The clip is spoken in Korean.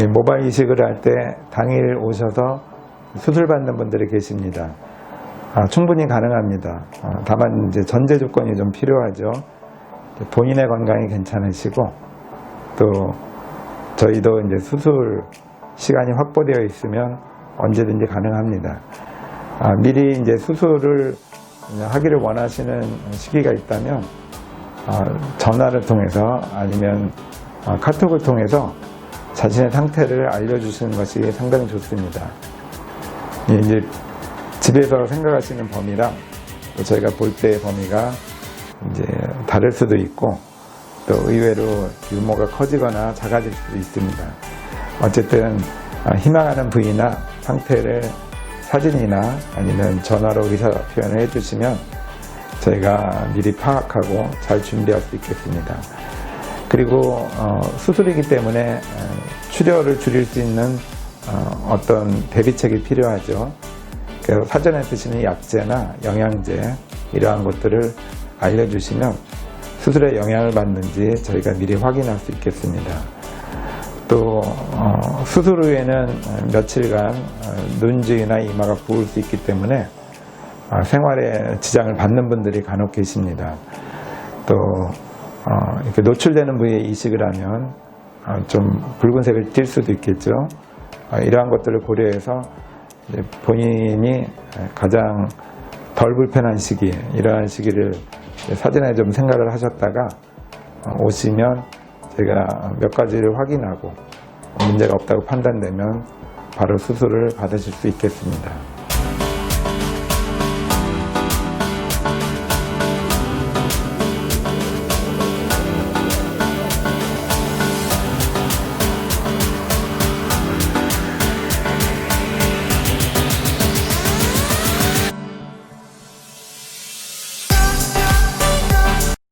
이 모발 이식을 할 때 당일 오셔서 수술 받는 분들이 계십니다. 아, 충분히 가능합니다. 아, 다만 이제 전제 조건이 좀 필요하죠. 본인의 건강이 괜찮으시고 또 저희도 이제 수술 시간이 확보되어 있으면 언제든지 가능합니다. 아, 미리 이제 수술을 하기를 원하시는 시기가 있다면 아, 전화를 통해서 아니면 아, 카톡을 통해서 자신의 상태를 알려주시는 것이 상당히 좋습니다. 예, 이제 집에서 생각하시는 범위랑 또 저희가 볼 때의 범위가 이제 다를 수도 있고 또 의외로 규모가 커지거나 작아질 수도 있습니다. 어쨌든 아, 희망하는 부위나 상태를 사진이나 아니면 전화로 의사 표현을 해주시면 저희가 미리 파악하고 잘 준비할 수 있겠습니다. 그리고 어, 수술이기 때문에 어, 출혈을 줄일 수 있는 어, 떤 대비책이 필요하죠. 그래서 사전에 드시는 약제나 영양제 이러한 것들을 알려주시면 수술에 영향을 받는지 저희가 미리 확인할 수 있겠습니다. 또 어, 수술 후에는 며칠간 어, 눈주위나 이마가 부을 수 있기 때문에 어, 생활에 지장을 받는 분들이 간혹 계십니다. 또 어, 이렇게 노출되는 부위에 이식을 하면 어, 좀 붉은색을 띌 수도 있겠죠. 어, 이러한 것들을 고려해서 본인이 가장 덜 불편한 시기, 이러한 시기를 사전에 좀 생각을 하셨다가 어, 오시면 제가 몇 가지를 확인하고 문제가 없다고 판단되면 바로 수술을 받으실 수 있겠습니다.